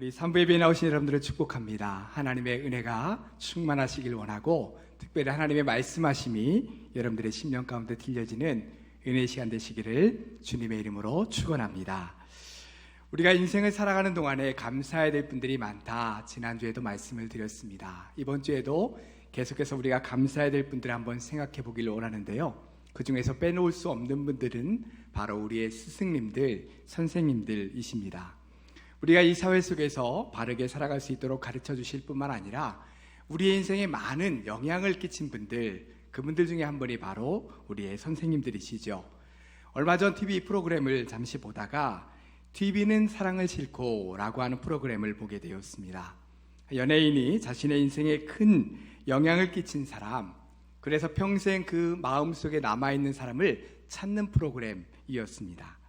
우리 삼부예배에 나오신 여러분들을 축복합니다. 하나님의 은혜가 충만하시길 원하고 특별히 하나님의 말씀하심이 여러분들의 심령 가운데 들려지는 은혜 시간 되시기를 주님의 이름으로 축원합니다. 우리가 인생을 살아가는 동안에 감사해야 될 분들이 많다. 지난주에도 말씀을 드렸습니다. 이번 주에도 계속해서 우리가 감사해야 될 분들을 한번 생각해 보기를 원하는데요. 그 중에서 빼놓을 수 없는 분들은 바로 우리의 스승님들, 선생님들이십니다. 우리가 이 사회 속에서 바르게 살아갈 수 있도록 가르쳐 주실 뿐만 아니라 우리의 인생에 많은 영향을 끼친 분들, 그분들 중에 한 분이 바로 우리의 선생님들이시죠. 얼마 전 TV 프로그램을 잠시 보다가 TV는 사랑을 싣고 라고 하는 프로그램을 보게 되었습니다. 연예인이 자신의 인생에 큰 영향을 끼친 사람, 그래서 평생 그 마음속에 남아있는 사람을 찾는 프로그램이었습니다.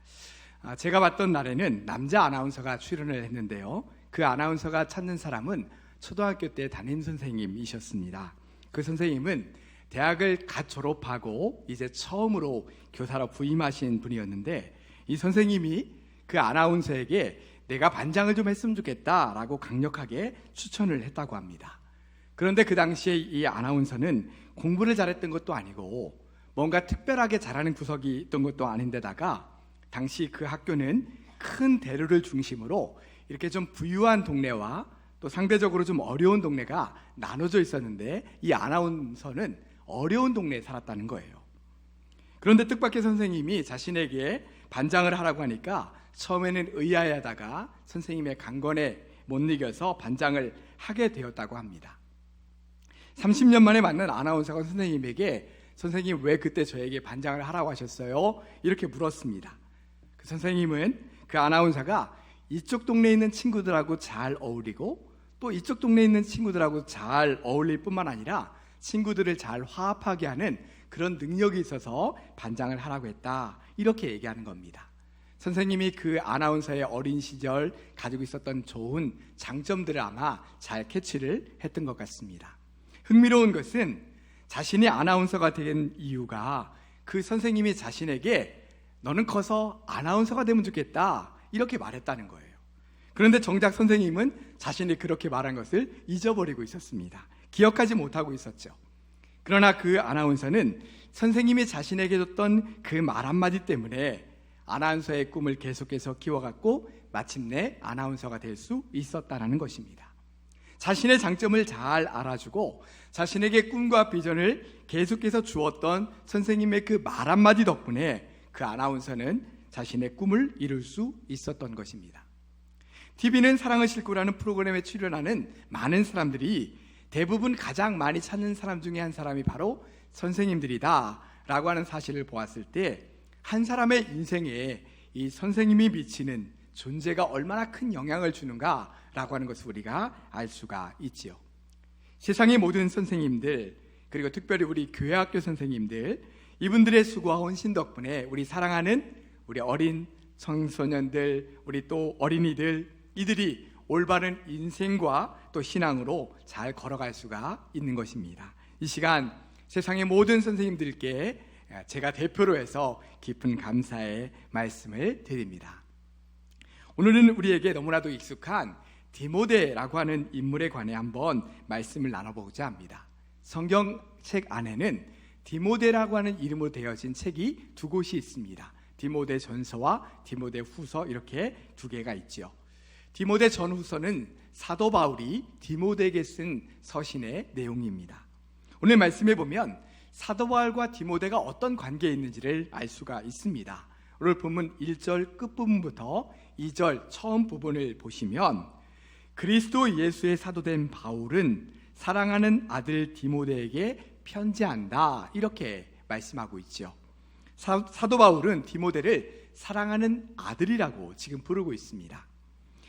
아, 제가 봤던 날에는 남자 아나운서가 출연을 했는데요. 그 아나운서가 찾는 사람은 초등학교 때 담임 선생님이셨습니다. 그 선생님은 대학을 갓 졸업하고 이제 처음으로 교사로 부임하신 분이었는데 이 선생님이 그 아나운서에게 내가 반장을 좀 했으면 좋겠다라고 강력하게 추천을 했다고 합니다. 그런데 그 당시에 이 아나운서는 공부를 잘했던 것도 아니고 뭔가 특별하게 잘하는 구석이 있던 것도 아닌데다가 당시 그 학교는 큰 대로를 중심으로 이렇게 좀 부유한 동네와 또 상대적으로 좀 어려운 동네가 나눠져 있었는데 이 아나운서는 어려운 동네에 살았다는 거예요. 그런데 뜻밖의 선생님이 자신에게 반장을 하라고 하니까 처음에는 의아해하다가 선생님의 강권에 못 이겨서 반장을 하게 되었다고 합니다. 30년 만에 만난 아나운서가 선생님에게 선생님 왜 그때 저에게 반장을 하라고 하셨어요? 이렇게 물었습니다. 그 선생님은 그 아나운서가 이쪽 동네에 있는 친구들하고 잘 어울리고 또 이쪽 동네에 있는 친구들하고 잘 어울릴 뿐만 아니라 친구들을 잘 화합하게 하는 그런 능력이 있어서 반장을 하라고 했다. 이렇게 얘기하는 겁니다. 선생님이 그 아나운서의 어린 시절 가지고 있었던 좋은 장점들을 아마 잘 캐치를 했던 것 같습니다. 흥미로운 것은 자신이 아나운서가 된 이유가 그 선생님이 자신에게 너는 커서 아나운서가 되면 좋겠다. 이렇게 말했다는 거예요. 그런데 정작 선생님은 자신이 그렇게 말한 것을 잊어버리고 있었습니다. 기억하지 못하고 있었죠. 그러나 그 아나운서는 선생님이 자신에게 줬던 그 말 한마디 때문에 아나운서의 꿈을 계속해서 키워갔고 마침내 아나운서가 될 수 있었다는 것입니다. 자신의 장점을 잘 알아주고 자신에게 꿈과 비전을 계속해서 주었던 선생님의 그 말 한마디 덕분에 그 아나운서는 자신의 꿈을 이룰 수 있었던 것입니다. TV는 사랑을 싣고라는 프로그램에 출연하는 많은 사람들이 대부분 가장 많이 찾는 사람 중에 한 사람이 바로 선생님들이다 라고 하는 사실을 보았을 때 한 사람의 인생에 이 선생님이 미치는 존재가 얼마나 큰 영향을 주는가 라고 하는 것을 우리가 알 수가 있지요. 세상의 모든 선생님들 그리고 특별히 우리 교회학교 선생님들 이분들의 수고와 헌신 덕분에 우리 사랑하는 우리 어린 청소년들 우리 또 어린이들 이들이 올바른 인생과 또 신앙으로 잘 걸어갈 수가 있는 것입니다. 이 시간 세상의 모든 선생님들께 제가 대표로 해서 깊은 감사의 말씀을 드립니다. 오늘은 우리에게 너무나도 익숙한 디모데라고 하는 인물에 관해 한번 말씀을 나눠보고자 합니다. 성경책 안에는 디모데라고 하는 이름으로 되어진 책이 두 곳이 있습니다. 디모데 전서와 디모데 후서 이렇게 두 개가 있죠. 디모데 전후서는 사도 바울이 디모데에게 쓴 서신의 내용입니다. 오늘 말씀해 보면 사도 바울과 디모데가 어떤 관계에 있는지를 알 수가 있습니다. 오늘 본문 1절 끝부분부터 2절 처음 부분을 보시면 그리스도 예수의 사도된 바울은 사랑하는 아들 디모데에게 편지한다. 이렇게 말씀하고 있죠. 사, 도 바울은 디모데를 사랑하는 아들이라고 지금 부르고 있습니다.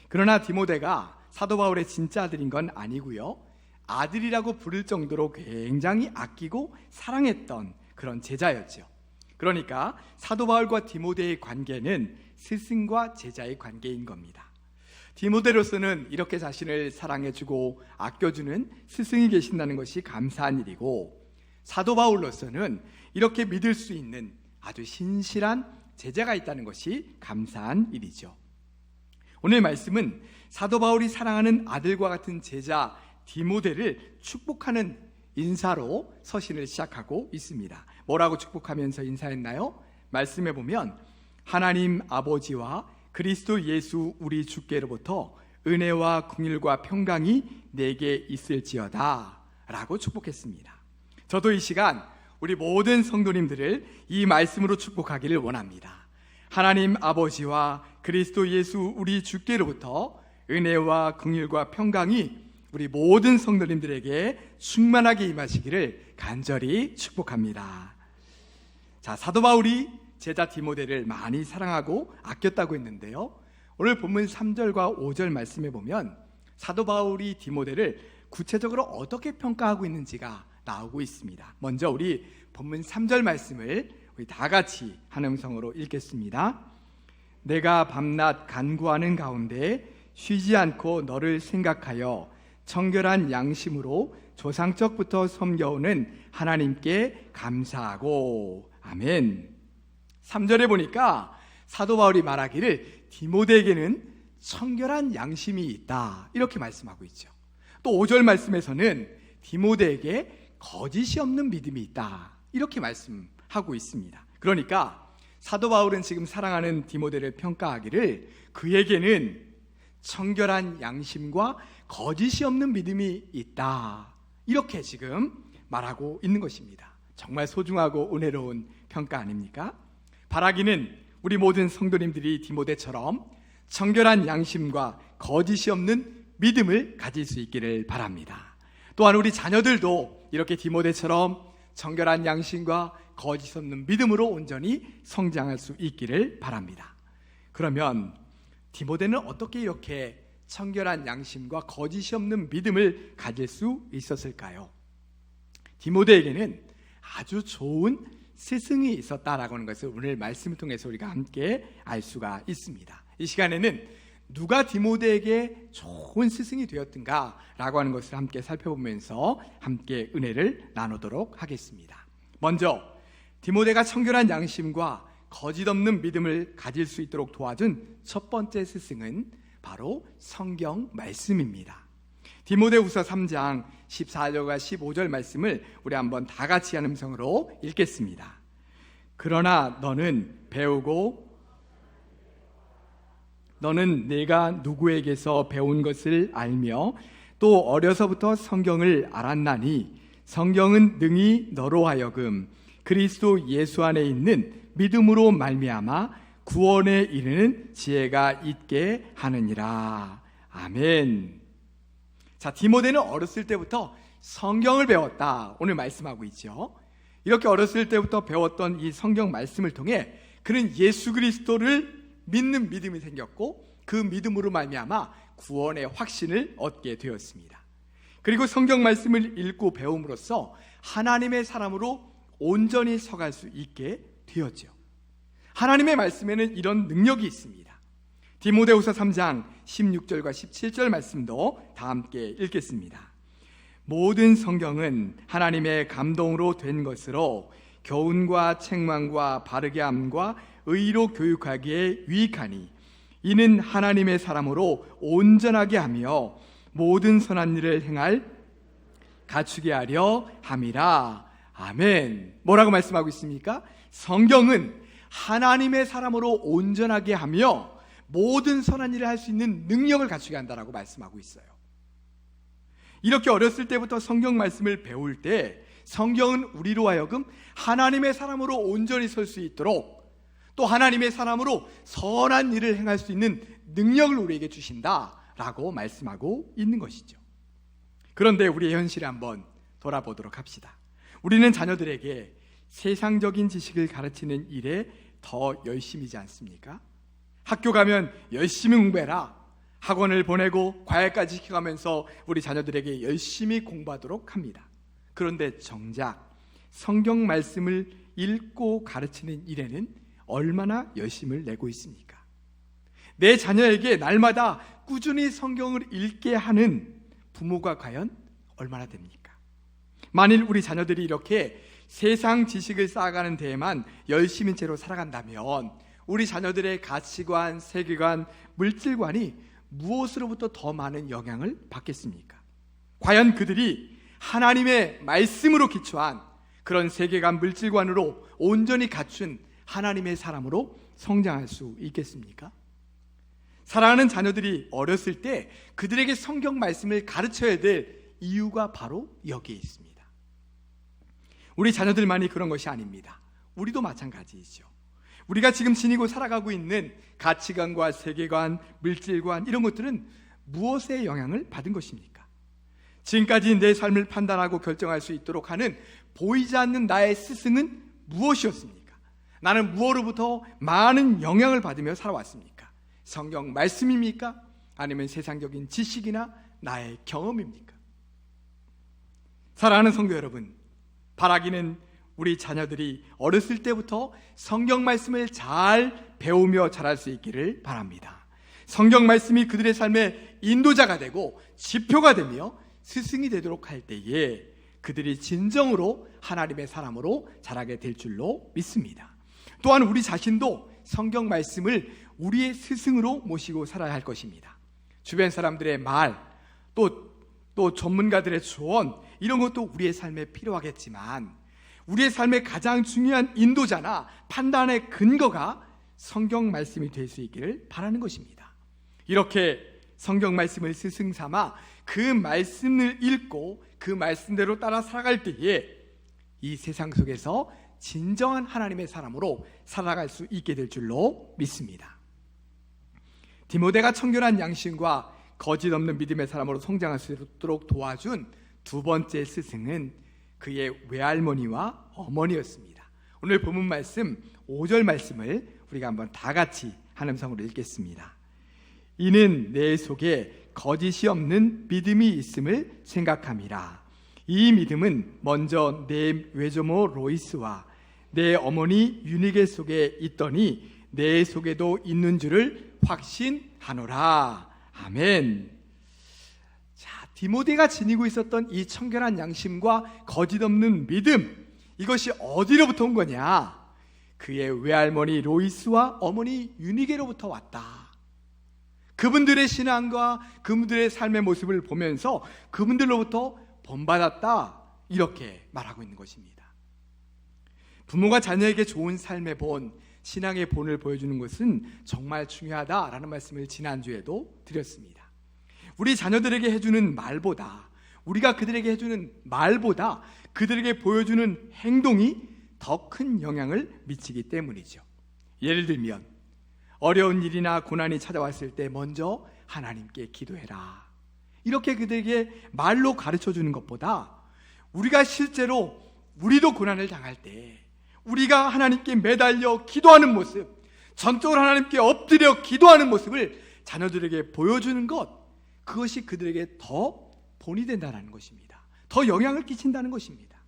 그러나 디모데가 사도 바울의 진짜 아들인 건 아니고요. 아들이라고 부를 정도로 굉장히 아끼고 사랑했던 그런 제자였죠. 그러니까 사도 바울과 디모데의 관계는 스승과 제자의 관계인 겁니다. 디모데로서는 이렇게 자신을 사랑해주고 아껴주는 스승이 계신다는 것이 감사한 일이고 사도 바울로서는 이렇게 믿을 수 있는 아주 신실한 제자가 있다는 것이 감사한 일이죠. 오늘 말씀은 사도 바울이 사랑하는 아들과 같은 제자 디모데를 축복하는 인사로 서신을 시작하고 있습니다. 뭐라고 축복하면서 인사했나요? 말씀해 보면 하나님 아버지와 그리스도 예수 우리 주께로부터 은혜와 궁일과 평강이 내게 있을지어다 라고 축복했습니다. 저도 이 시간 우리 모든 성도님들을 이 말씀으로 축복하기를 원합니다. 하나님 아버지와 그리스도 예수 우리 주께로부터 은혜와 긍휼과 평강이 우리 모든 성도님들에게 충만하게 임하시기를 간절히 축복합니다. 자, 사도 바울이 제자 디모데를 많이 사랑하고 아꼈다고 했는데요. 오늘 본문 3절과 5절 말씀해 보면 사도 바울이 디모데를 구체적으로 어떻게 평가하고 있는지가 나오고 있습니다. 먼저 우리 본문 3절 말씀을 우리 다 같이 한 음성으로 읽겠습니다. 내가 밤낮 간구하는 가운데 쉬지 않고 너를 생각하여 청결한 양심으로 조상적부터 섬겨오는 하나님께 감사하고 아멘. 3절에 보니까 사도 바울이 말하기를 디모데에게는 청결한 양심이 있다. 이렇게 말씀하고 있죠. 또 5절 말씀에서는 디모데에게 거짓이 없는 믿음이 있다. 이렇게 말씀하고 있습니다. 그러니까 사도 바울은 지금 사랑하는 디모데를 평가하기를 그에게는 청결한 양심과 거짓이 없는 믿음이 있다. 이렇게 지금 말하고 있는 것입니다. 정말 소중하고 은혜로운 평가 아닙니까? 바라기는 우리 모든 성도님들이 디모데처럼 청결한 양심과 거짓이 없는 믿음을 가질 수 있기를 바랍니다. 또한 우리 자녀들도 이렇게 디모데처럼 청결한 양심과 거짓 없는 믿음으로 온전히 성장할 수 있기를 바랍니다. 그러면 디모데는 어떻게 이렇게 청결한 양심과 거짓이 없는 믿음을 가질 수 있었을까요? 디모데에게는 아주 좋은 스승이 있었다라고 하는 것을 오늘 말씀을 통해서 우리가 함께 알 수가 있습니다. 이 시간에는 누가 디모데에게 좋은 스승이 되었던가라고 하는 것을 함께 살펴보면서 함께 은혜를 나누도록 하겠습니다. 먼저 디모데가 청결한 양심과 거짓 없는 믿음을 가질 수 있도록 도와준 첫 번째 스승은 바로 성경 말씀입니다. 디모데후서 3장 14절과 15절 말씀을 우리 한번 다 같이 한 음성으로 읽겠습니다. 그러나 너는 배우고 너는 내가 누구에게서 배운 것을 알며 또 어려서부터 성경을 알았나니 성경은 능히 너로 하여금 그리스도 예수 안에 있는 믿음으로 말미암아 구원에 이르는 지혜가 있게 하느니라. 아멘. 자, 디모데는 어렸을 때부터 성경을 배웠다. 오늘 말씀하고 있죠. 이렇게 어렸을 때부터 배웠던 이 성경 말씀을 통해 그는 예수 그리스도를 믿는 믿음이 생겼고 그 믿음으로 말미암아 구원의 확신을 얻게 되었습니다. 그리고 성경 말씀을 읽고 배움으로써 하나님의 사람으로 온전히 서갈 수 있게 되었죠. 하나님의 말씀에는 이런 능력이 있습니다. 디모데후서 3장 16절과 17절 말씀도 다 함께 읽겠습니다. 모든 성경은 하나님의 감동으로 된 것으로 교훈과 책망과 바르게 함과 의로 교육하기에 유익하니 이는 하나님의 사람으로 온전하게 하며 모든 선한 일을 행할 갖추게 하려 함이라. 아멘. 뭐라고 말씀하고 있습니까? 성경은 하나님의 사람으로 온전하게 하며 모든 선한 일을 할 수 있는 능력을 갖추게 한다라고 말씀하고 있어요. 이렇게 어렸을 때부터 성경 말씀을 배울 때 성경은 우리로 하여금 하나님의 사람으로 온전히 설 수 있도록 또 하나님의 사람으로 선한 일을 행할 수 있는 능력을 우리에게 주신다라고 말씀하고 있는 것이죠. 그런데 우리의 현실을 한번 돌아보도록 합시다. 우리는 자녀들에게 세상적인 지식을 가르치는 일에 더 열심이지 않습니까? 학교 가면 열심히 공부해라. 학원을 보내고 과외까지 시켜가면서 우리 자녀들에게 열심히 공부하도록 합니다. 그런데 정작 성경 말씀을 읽고 가르치는 일에는 얼마나 열심을 내고 있습니까? 내 자녀에게 날마다 꾸준히 성경을 읽게 하는 부모가 과연 얼마나 됩니까? 만일 우리 자녀들이 이렇게 세상 지식을 쌓아가는 데에만 열심인 채로 살아간다면 우리 자녀들의 가치관, 세계관, 물질관이 무엇으로부터 더 많은 영향을 받겠습니까? 과연 그들이 하나님의 말씀으로 기초한 그런 세계관 물질관으로 온전히 갖춘 하나님의 사람으로 성장할 수 있겠습니까? 사랑하는 자녀들이 어렸을 때 그들에게 성경 말씀을 가르쳐야 될 이유가 바로 여기에 있습니다. 우리 자녀들만이 그런 것이 아닙니다. 우리도 마찬가지이죠. 우리가 지금 지니고 살아가고 있는 가치관과 세계관, 물질관 이런 것들은 무엇의 영향을 받은 것입니까? 지금까지 내 삶을 판단하고 결정할 수 있도록 하는 보이지 않는 나의 스승은 무엇이었습니까? 나는 무엇으로부터 많은 영향을 받으며 살아왔습니까? 성경 말씀입니까? 아니면 세상적인 지식이나 나의 경험입니까? 사랑하는 성도 여러분, 바라기는 우리 자녀들이 어렸을 때부터 성경 말씀을 잘 배우며 자랄 수 있기를 바랍니다. 성경 말씀이 그들의 삶의 인도자가 되고 지표가 되며 스승이 되도록 할 때에 그들이 진정으로 하나님의 사람으로 자라게 될 줄로 믿습니다. 또한 우리 자신도 성경 말씀을 우리의 스승으로 모시고 살아야 할 것입니다. 주변 사람들의 말, 또, 또 전문가들의 조언, 이런 것도 우리의 삶에 필요하겠지만, 우리의 삶의 가장 중요한 인도자나 판단의 근거가 성경 말씀이 될 수 있기를 바라는 것입니다. 이렇게 성경 말씀을 스승 삼아 그 말씀을 읽고 그 말씀대로 따라 살아갈 때에 이 세상 속에서 진정한 하나님의 사람으로 살아갈 수 있게 될 줄로 믿습니다. 디모데가 청결한 양심과 거짓 없는 믿음의 사람으로 성장할 수 있도록 도와준 두 번째 스승은 그의 외할머니와 어머니였습니다. 오늘 본문 말씀 5절 말씀을 우리가 한번 다 같이 한음성으로 읽겠습니다. 이는 내 속에 거짓이 없는 믿음이 있음을 생각함이라. 이 믿음은 먼저 내 외조모 로이스와 내 어머니 유니게 속에 있더니 내 속에도 있는 줄을 확신하노라. 아멘. 자, 디모데가 지니고 있었던 이 청결한 양심과 거짓 없는 믿음, 이것이 어디로부터 온 거냐? 그의 외할머니 로이스와 어머니 유니게로부터 왔다. 그분들의 신앙과 그분들의 삶의 모습을 보면서 그분들로부터 본받았다. 이렇게 말하고 있는 것입니다. 부모가 자녀에게 좋은 삶의 본, 신앙의 본을 보여주는 것은 정말 중요하다라는 말씀을 지난주에도 드렸습니다. 우리 자녀들에게 해주는 말보다, 우리가 그들에게 해주는 말보다 그들에게 보여주는 행동이 더 큰 영향을 미치기 때문이죠. 예를 들면, 어려운 일이나 고난이 찾아왔을 때 먼저 하나님께 기도해라. 이렇게 그들에게 말로 가르쳐 주는 것보다 우리가 실제로 우리도 고난을 당할 때 우리가 하나님께 매달려 기도하는 모습, 전적으로 하나님께 엎드려 기도하는 모습을 자녀들에게 보여주는 것, 그것이 그들에게 더 본이 된다는 것입니다. 더 영향을 끼친다는 것입니다.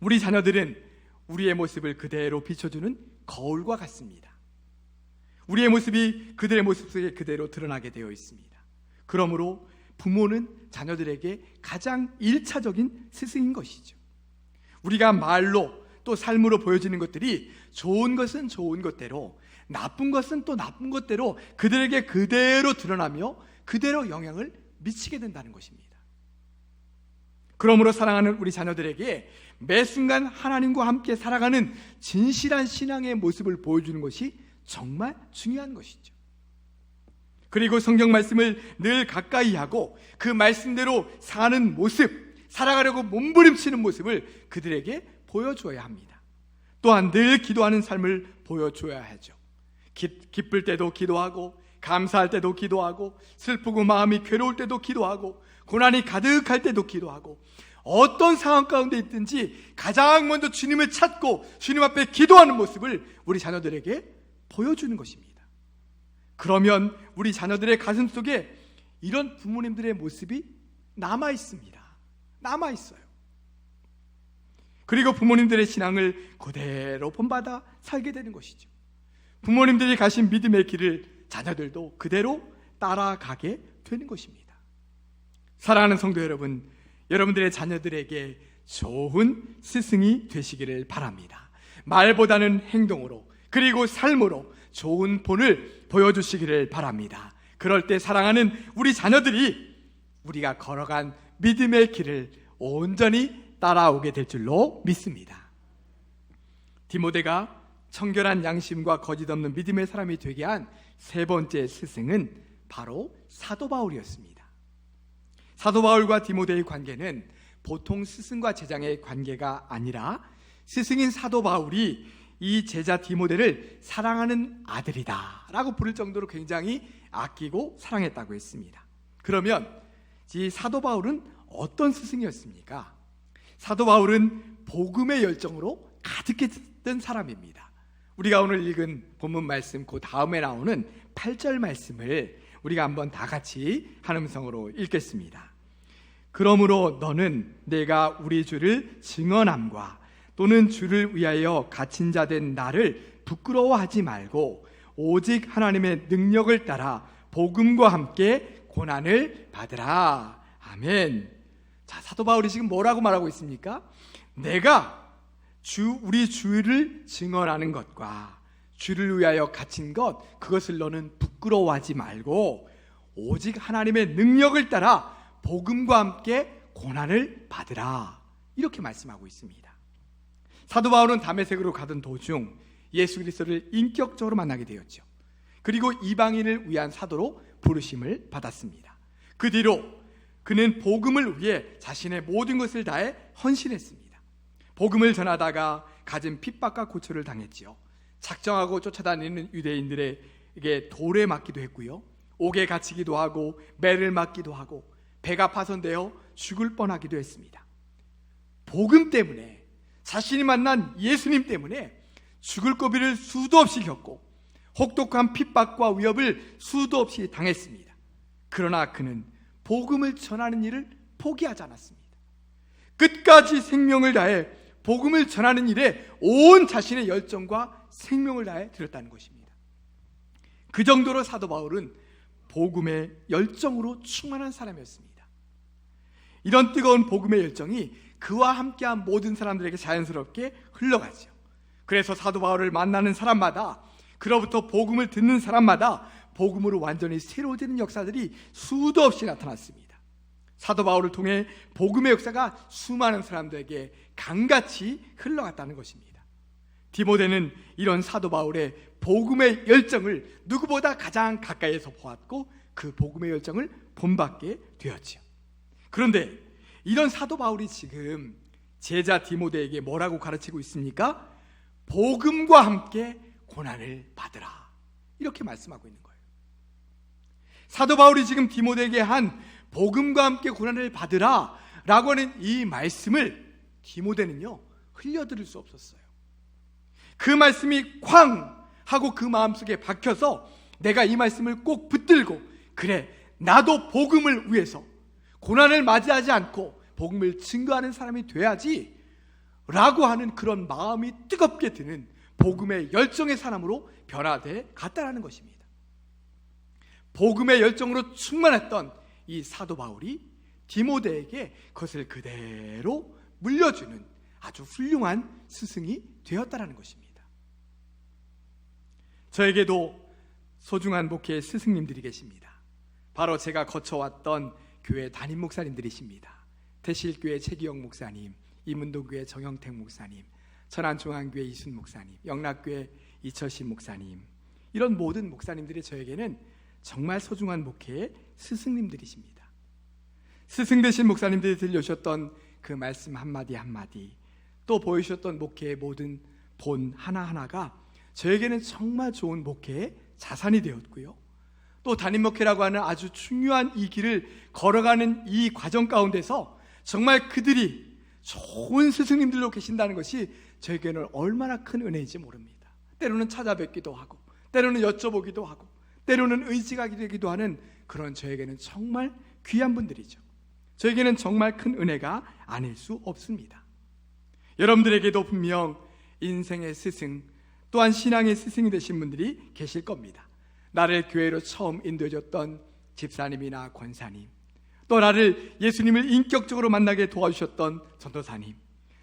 우리 자녀들은 우리의 모습을 그대로 비춰주는 거울과 같습니다. 우리의 모습이 그들의 모습 속에 그대로 드러나게 되어 있습니다. 그러므로 부모는 자녀들에게 가장 일차적인 스승인 것이죠. 우리가 말로 또 삶으로 보여지는 것들이 좋은 것은 좋은 것대로 나쁜 것은 또 나쁜 것대로 그들에게 그대로 드러나며 그대로 영향을 미치게 된다는 것입니다. 그러므로 사랑하는 우리 자녀들에게 매 순간 하나님과 함께 살아가는 진실한 신앙의 모습을 보여주는 것이 정말 중요한 것이죠. 그리고 성경 말씀을 늘 가까이 하고 그 말씀대로 사는 모습, 살아가려고 몸부림치는 모습을 그들에게 보여줘야 합니다. 또한 늘 기도하는 삶을 보여줘야 하죠. 기, 기쁠 때도 기도하고, 감사할 때도 기도하고, 슬프고 마음이 괴로울 때도 기도하고, 고난이 가득할 때도 기도하고, 어떤 상황 가운데 있든지 가장 먼저 주님을 찾고 주님 앞에 기도하는 모습을 우리 자녀들에게 보여주는 것입니다. 그러면 우리 자녀들의 가슴 속에 이런 부모님들의 모습이 남아 있습니다. 남아 있어요. 그리고 부모님들의 신앙을 그대로 본받아 살게 되는 것이죠. 부모님들이 가신 믿음의 길을 자녀들도 그대로 따라가게 되는 것입니다. 사랑하는 성도 여러분, 여러분들의 자녀들에게 좋은 스승이 되시기를 바랍니다. 말보다는 행동으로 그리고 삶으로 좋은 본을 보여주시기를 바랍니다. 그럴 때 사랑하는 우리 자녀들이 우리가 걸어간 믿음의 길을 온전히 따라오게 될 줄로 믿습니다. 디모데가 청결한 양심과 거짓 없는 믿음의 사람이 되게 한 세 번째 스승은 바로 사도 바울이었습니다. 사도 바울과 디모데의 관계는 보통 스승과 제장의 관계가 아니라 스승인 사도 바울이 이 제자 디모데를 사랑하는 아들이다라고 부를 정도로 굉장히 아끼고 사랑했다고 했습니다. 그러면 이 사도 바울은 어떤 스승이었습니까? 사도 바울은 복음의 열정으로 가득했던 사람입니다. 우리가 오늘 읽은 본문 말씀 그 다음에 나오는 8절 말씀을 우리가 한번 다 같이 한 음성으로 읽겠습니다. 그러므로 너는 내가 우리 주를 증언함과 또는 주를 위하여 갇힌 자 된 나를 부끄러워하지 말고 오직 하나님의 능력을 따라 복음과 함께 고난을 받으라. 아멘. 자, 사도 바울이 지금 뭐라고 말하고 있습니까? 내가 주 우리 주를 증언하는 것과 주를 위하여 갇힌 것 그것을 너는 부끄러워하지 말고 오직 하나님의 능력을 따라 복음과 함께 고난을 받으라. 이렇게 말씀하고 있습니다. 사도 바울은 담에색으로 가던 도중 예수 그리스도를 인격적으로 만나게 되었죠. 그리고 이방인을 위한 사도로 부르심을 받았습니다. 그 뒤로 그는 복음을 위해 자신의 모든 것을 다해 헌신했습니다. 복음을 전하다가 가진 핍박과 고초를 당했지요. 작정하고 쫓아다니는 유대인들에게 돌에 맞기도 했고요. 옥에 갇히기도 하고 매를 맞기도 하고 배가 파손되어 죽을 뻔하기도 했습니다. 복음 때문에 자신이 만난 예수님 때문에 죽을 고비를 수도 없이 겪고 혹독한 핍박과 위협을 수도 없이 당했습니다. 그러나 그는 복음을 전하는 일을 포기하지 않았습니다. 끝까지 생명을 다해 복음을 전하는 일에 온 자신의 열정과 생명을 다해 드렸다는 것입니다. 그 정도로 사도 바울은 복음의 열정으로 충만한 사람이었습니다. 이런 뜨거운 복음의 열정이 그와 함께한 모든 사람들에게 자연스럽게 흘러가죠. 그래서 사도 바울을 만나는 사람마다 그로부터 복음을 듣는 사람마다 복음으로 완전히 새로워지는 역사들이 수도 없이 나타났습니다. 사도 바울을 통해 복음의 역사가 수많은 사람들에게 강같이 흘러갔다는 것입니다. 디모데는 이런 사도 바울의 복음의 열정을 누구보다 가장 가까이에서 보았고 그 복음의 열정을 본받게 되었지요. 그런데 이런 사도 바울이 지금 제자 디모데에게 뭐라고 가르치고 있습니까? 복음과 함께 고난을 받으라. 이렇게 말씀하고 있는 거예요. 사도 바울이 지금 디모데에게 한 복음과 함께 고난을 받으라 라고 하는 이 말씀을 디모데는요, 흘려들을 수 없었어요. 그 말씀이 쾅! 하고 그 마음속에 박혀서 내가 이 말씀을 꼭 붙들고, 그래, 나도 복음을 위해서 고난을 맞이하지 않고 복음을 증거하는 사람이 돼야지 라고 하는 그런 마음이 뜨겁게 드는 복음의 열정의 사람으로 변화돼 갔다라는 것입니다. 복음의 열정으로 충만했던 이 사도 바울이 디모데에게 그것을 그대로 물려주는 아주 훌륭한 스승이 되었다라는 것입니다. 저에게도 소중한 목회의 스승님들이 계십니다. 바로 제가 거쳐왔던 교회 담임 목사님들이십니다. 태실교회 최기영 목사님, 이문동교회 정영택 목사님, 천안중앙교회 이순 목사님, 영락교회 이철신 목사님 이런 모든 목사님들이 저에게는 정말 소중한 목회의 스승님들이십니다. 스승 되신 목사님들이 들려주셨던 그 말씀 한마디 한마디 또 보여주셨던 목회의 모든 본 하나하나가 저에게는 정말 좋은 목회의 자산이 되었고요. 또 담임 목회라고 하는 아주 중요한 이 길을 걸어가는 이 과정 가운데서 정말 그들이 좋은 스승님들로 계신다는 것이 저에게는 얼마나 큰 은혜인지 모릅니다. 때로는 찾아뵙기도 하고, 때로는 여쭤보기도 하고, 때로는 의지가 되기도 하는 그런 저에게는 정말 귀한 분들이죠. 저에게는 정말 큰 은혜가 아닐 수 없습니다. 여러분들에게도 분명 인생의 스승, 또한 신앙의 스승이 되신 분들이 계실 겁니다. 나를 교회로 처음 인도해줬던 집사님이나 권사님, 또 나를 예수님을 인격적으로 만나게 도와주셨던 전도사님,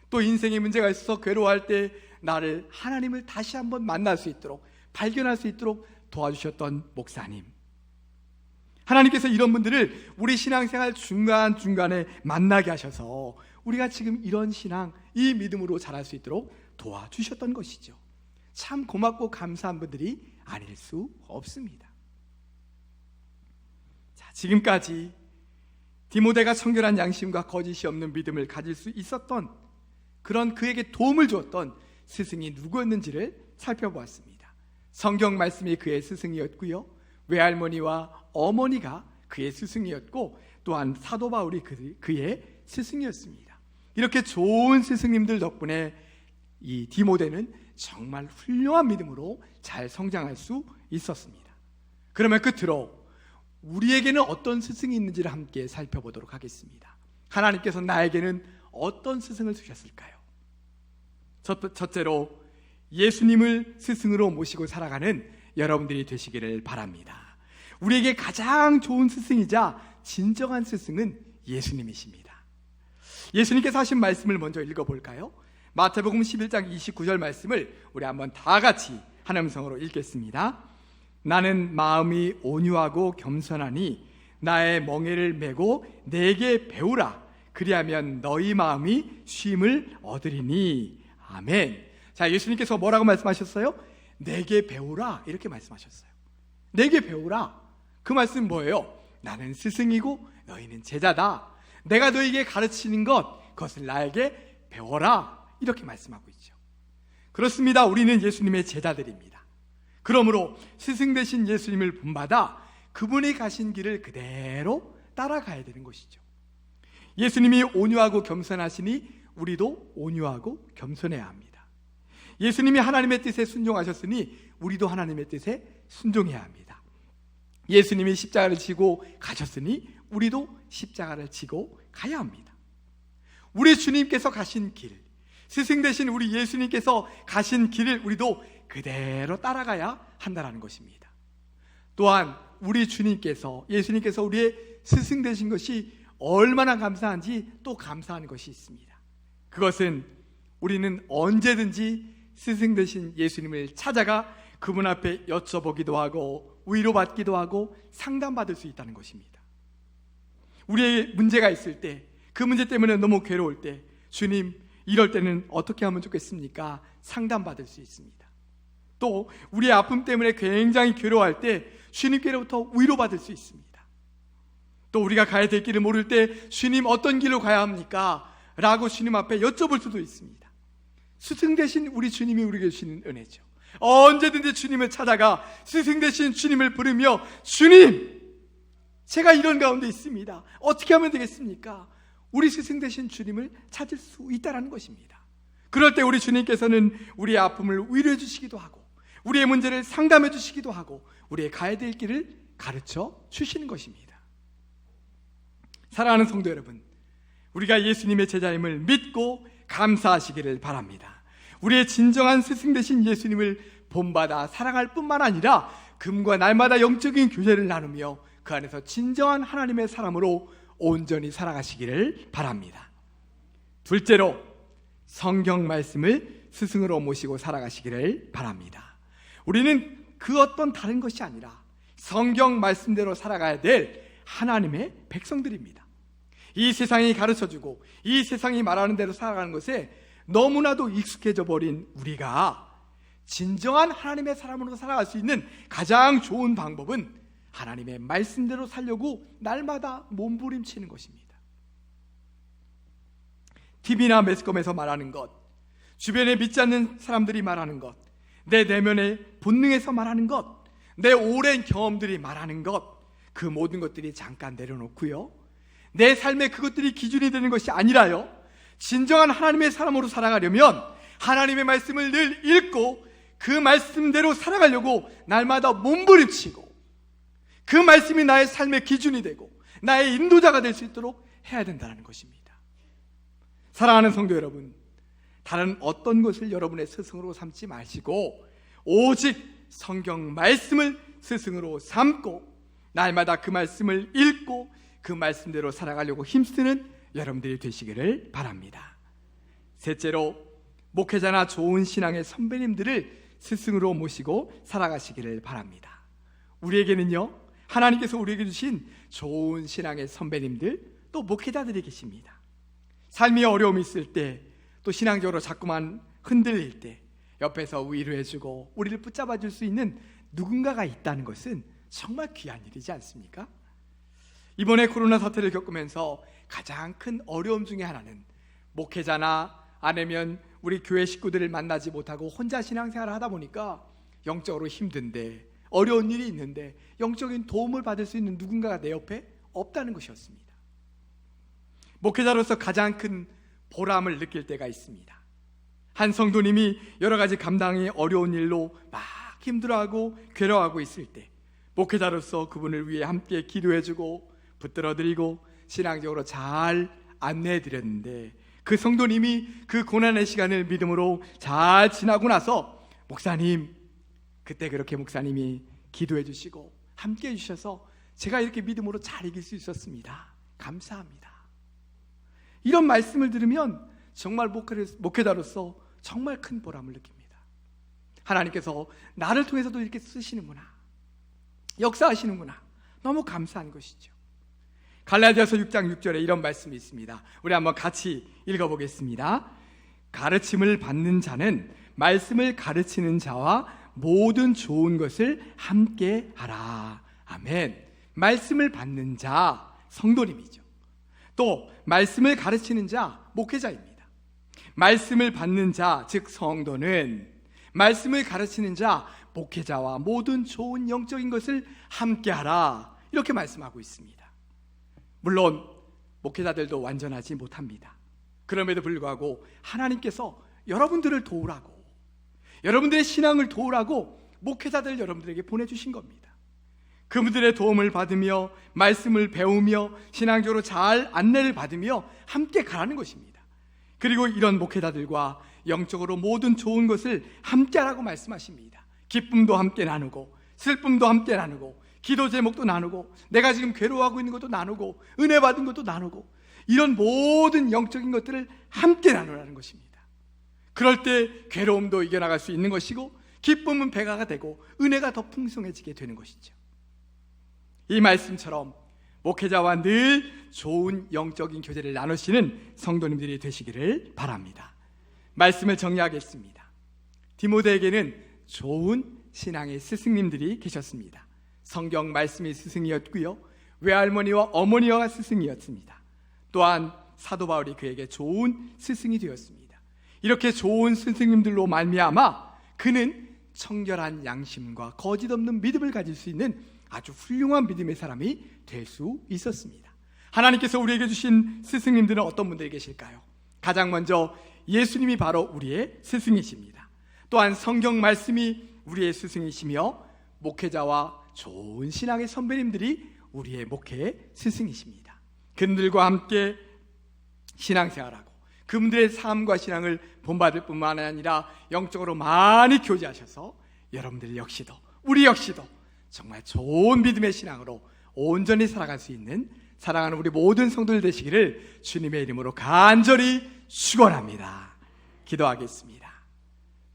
또 인생에 문제가 있어서 괴로워할 때 나를 하나님을 다시 한번 만날 수 있도록 발견할 수 있도록 도와주셨던 목사님, 하나님께서 이런 분들을 우리 신앙생활 중간중간에 만나게 하셔서 우리가 지금 이런 신앙, 이 믿음으로 자랄 수 있도록 도와주셨던 것이죠. 참 고맙고 감사한 분들이 아닐 수 없습니다. 자, 지금까지 디모데가 청결한 양심과 거짓이 없는 믿음을 가질 수 있었던 그런 그에게 도움을 주었던 스승이 누구였는지를 살펴보았습니다. 성경 말씀이 그의 스승이었고요. 외할머니와 어머니가 그의 스승이었고 또한 사도 바울이 그, 그의 스승이었습니다. 이렇게 좋은 스승님들 덕분에 이 디모데는 정말 훌륭한 믿음으로 잘 성장할 수 있었습니다. 그러면 끝으로 우리에게는 어떤 스승이 있는지를 함께 살펴보도록 하겠습니다. 하나님께서 나에게는 어떤 스승을 주셨을까요? 첫, 첫째로 예수님을 스승으로 모시고 살아가는 여러분들이 되시기를 바랍니다. 우리에게 가장 좋은 스승이자 진정한 스승은 예수님이십니다. 예수님께서 하신 말씀을 먼저 읽어볼까요? 마태복음 11장 29절 말씀을 우리 한번 다 같이 한 음성으로 읽겠습니다. 나는 마음이 온유하고 겸손하니 나의 멍에를 메고 내게 배우라. 그리하면 너희 마음이 쉼을 얻으리니. 아멘. 자, 예수님께서 뭐라고 말씀하셨어요? 내게 배우라. 이렇게 말씀하셨어요. 내게 배우라. 그 말씀 뭐예요? 나는 스승이고 너희는 제자다. 내가 너에게 가르치는 것, 그것을 나에게 배워라. 이렇게 말씀하고 있죠. 그렇습니다. 우리는 예수님의 제자들입니다. 그러므로 스승 되신 예수님을 본받아 그분이 가신 길을 그대로 따라가야 되는 것이죠. 예수님이 온유하고 겸손하시니 우리도 온유하고 겸손해야 합니다. 예수님이 하나님의 뜻에 순종하셨으니 우리도 하나님의 뜻에 순종해야 합니다. 예수님이 십자가를 지고 가셨으니 우리도 십자가를 지고 가야 합니다. 우리 주님께서 가신 길, 스승 되신 우리 예수님께서 가신 길을 우리도 그대로 따라가야 한다는 것입니다. 또한 우리 주님께서 예수님께서 우리의 스승 되신 것이 얼마나 감사한지 또 감사한 것이 있습니다. 그것은 우리는 언제든지 스승 되신 예수님을 찾아가 그분 앞에 여쭤보기도 하고 위로받기도 하고 상담받을 수 있다는 것입니다. 우리의 문제가 있을 때, 그 문제 때문에 너무 괴로울 때, 주님, 이럴 때는 어떻게 하면 좋겠습니까? 상담받을 수 있습니다. 또, 우리의 아픔 때문에 굉장히 괴로워할 때, 주님께로부터 위로받을 수 있습니다. 또, 우리가 가야 될 길을 모를 때, 주님 어떤 길로 가야 합니까? 라고 주님 앞에 여쭤볼 수도 있습니다. 스승 대신 우리 주님이 우리에게 주시는 은혜죠. 언제든지 주님을 찾아가 스승 대신 주님을 부르며 주님, 제가 이런 가운데 있습니다. 어떻게 하면 되겠습니까? 우리 스승 되신 주님을 찾을 수 있다라는 것입니다. 그럴 때 우리 주님께서는 우리의 아픔을 위로해 주시기도 하고 우리의 문제를 상담해 주시기도 하고 우리의 가야 될 길을 가르쳐 주시는 것입니다. 사랑하는 성도 여러분, 우리가 예수님의 제자임을 믿고 감사하시기를 바랍니다. 우리의 진정한 스승 되신 예수님을 본받아 사랑할 뿐만 아니라 금과 날마다 영적인 교제를 나누며 그 안에서 진정한 하나님의 사람으로 온전히 살아가시기를 바랍니다. 둘째로 성경 말씀을 스승으로 모시고 살아가시기를 바랍니다. 우리는 그 어떤 다른 것이 아니라 성경 말씀대로 살아가야 될 하나님의 백성들입니다. 이 세상이 가르쳐 주고 이 세상이 말하는 대로 살아가는 것에 너무나도 익숙해져 버린 우리가 진정한 하나님의 사람으로 살아갈 수 있는 가장 좋은 방법은 하나님의 말씀대로 살려고 날마다 몸부림치는 것입니다. TV나 매스컴에서 말하는 것, 주변에 믿지 않는 사람들이 말하는 것, 내 내면의 본능에서 말하는 것, 내 오랜 경험들이 말하는 것, 그 모든 것들이 잠깐 내려놓고요. 내 삶에 그것들이 기준이 되는 것이 아니라요. 진정한 하나님의 사람으로 살아가려면 하나님의 말씀을 늘 읽고 그 말씀대로 살아가려고 날마다 몸부림치고 그 말씀이 나의 삶의 기준이 되고 나의 인도자가 될 수 있도록 해야 된다는 것입니다. 사랑하는 성도 여러분, 다른 어떤 것을 여러분의 스승으로 삼지 마시고 오직 성경 말씀을 스승으로 삼고 날마다 그 말씀을 읽고 그 말씀대로 살아가려고 힘쓰는 여러분들이 되시기를 바랍니다. 셋째로 목회자나 좋은 신앙의 선배님들을 스승으로 모시고 살아가시기를 바랍니다. 우리에게는요 하나님께서 우리에게 주신 좋은 신앙의 선배님들 또 목회자들이 계십니다. 삶이 어려움이 있을 때 또 신앙적으로 자꾸만 흔들릴 때 옆에서 위로해주고 우리를 붙잡아 줄 수 있는 누군가가 있다는 것은 정말 귀한 일이지 않습니까? 이번에 코로나 사태를 겪으면서 가장 큰 어려움 중에 하나는 목회자나 아니면 우리 교회 식구들을 만나지 못하고 혼자 신앙생활을 하다 보니까 영적으로 힘든데 어려운 일이 있는데 영적인 도움을 받을 수 있는 누군가가 내 옆에 없다는 것이었습니다. 목회자로서 가장 큰 보람을 느낄 때가 있습니다. 한 성도님이 여러 가지 감당이 어려운 일로 막 힘들어하고 괴로워하고 있을 때 목회자로서 그분을 위해 함께 기도해주고 붙들어드리고 신앙적으로 잘 안내해 드렸는데 그 성도님이 그 고난의 시간을 믿음으로 잘 지나고 나서 목사님 그때 그렇게 목사님이 기도해 주시고 함께 해 주셔서 제가 이렇게 믿음으로 잘 이길 수 있었습니다. 감사합니다. 이런 말씀을 들으면 정말 목회- 목회자로서 정말 큰 보람을 느낍니다. 하나님께서 나를 통해서도 이렇게 쓰시는구나. 역사하시는구나. 너무 감사한 것이죠. 갈라디아서 6장 6절에 이런 말씀이 있습니다. 우리 한번 같이 읽어보겠습니다. 가르침을 받는 자는 말씀을 가르치는 자와 모든 좋은 것을 함께 하라. 아멘. 말씀을 받는 자, 성도님이죠. 또, 말씀을 가르치는 자, 목회자입니다. 말씀을 받는 자, 즉 성도는 말씀을 가르치는 자, 목회자와 모든 좋은 영적인 것을 함께 하라. 이렇게 말씀하고 있습니다. 물론 목회자들도 완전하지 못합니다. 그럼에도 불구하고 하나님께서 여러분들을 도우라고 여러분들의 신앙을 도우라고 목회자들 여러분들에게 보내주신 겁니다. 그분들의 도움을 받으며 말씀을 배우며 신앙적으로 잘 안내를 받으며 함께 가라는 것입니다. 그리고 이런 목회자들과 영적으로 모든 좋은 것을 함께 하라고 말씀하십니다. 기쁨도 함께 나누고 슬픔도 함께 나누고 기도 제목도 나누고 내가 지금 괴로워하고 있는 것도 나누고 은혜 받은 것도 나누고 이런 모든 영적인 것들을 함께 나누라는 것입니다. 그럴 때 괴로움도 이겨나갈 수 있는 것이고 기쁨은 배가가 되고 은혜가 더 풍성해지게 되는 것이죠. 이 말씀처럼 목회자와 늘 좋은 영적인 교제를 나누시는 성도님들이 되시기를 바랍니다. 말씀을 정리하겠습니다. 디모데에게는 좋은 신앙의 스승님들이 계셨습니다. 성경 말씀이 스승이었고요. 외할머니와 어머니와 스승이었습니다. 또한 사도 바울이 그에게 좋은 스승이 되었습니다. 이렇게 좋은 스승님들로 말미암아 그는 청결한 양심과 거짓 없는 믿음을 가질 수 있는 아주 훌륭한 믿음의 사람이 될 수 있었습니다. 하나님께서 우리에게 주신 스승님들은 어떤 분들이 계실까요? 가장 먼저 예수님이 바로 우리의 스승이십니다. 또한 성경 말씀이 우리의 스승이시며 목회자와 좋은 신앙의 선배님들이 우리의 목회의 스승이십니다. 그들과 함께 신앙생활하고 그분들의 삶과 신앙을 본받을 뿐만 아니라 영적으로 많이 교제하셔서 여러분들 역시도 우리 역시도 정말 좋은 믿음의 신앙으로 온전히 살아갈 수 있는 사랑하는 우리 모든 성도들 되시기를 주님의 이름으로 간절히 축원합니다. 기도하겠습니다.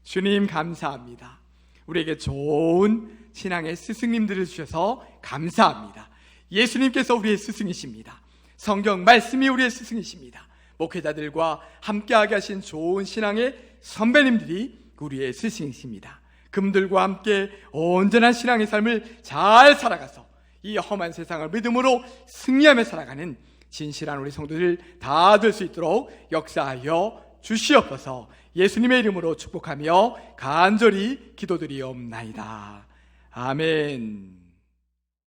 주님 감사합니다. 우리에게 좋은 신앙의 스승님들을 주셔서 감사합니다. 예수님께서 우리의 스승이십니다. 성경 말씀이 우리의 스승이십니다. 목회자들과 함께하게 하신 좋은 신앙의 선배님들이 우리의 스승이십니다. 그분들과 함께 온전한 신앙의 삶을 잘 살아가서 이 험한 세상을 믿음으로 승리하며 살아가는 진실한 우리 성도들 다 될 수 있도록 역사하여 주시옵소서 예수님의 이름으로 축복하며 간절히 기도드리옵나이다. 아멘.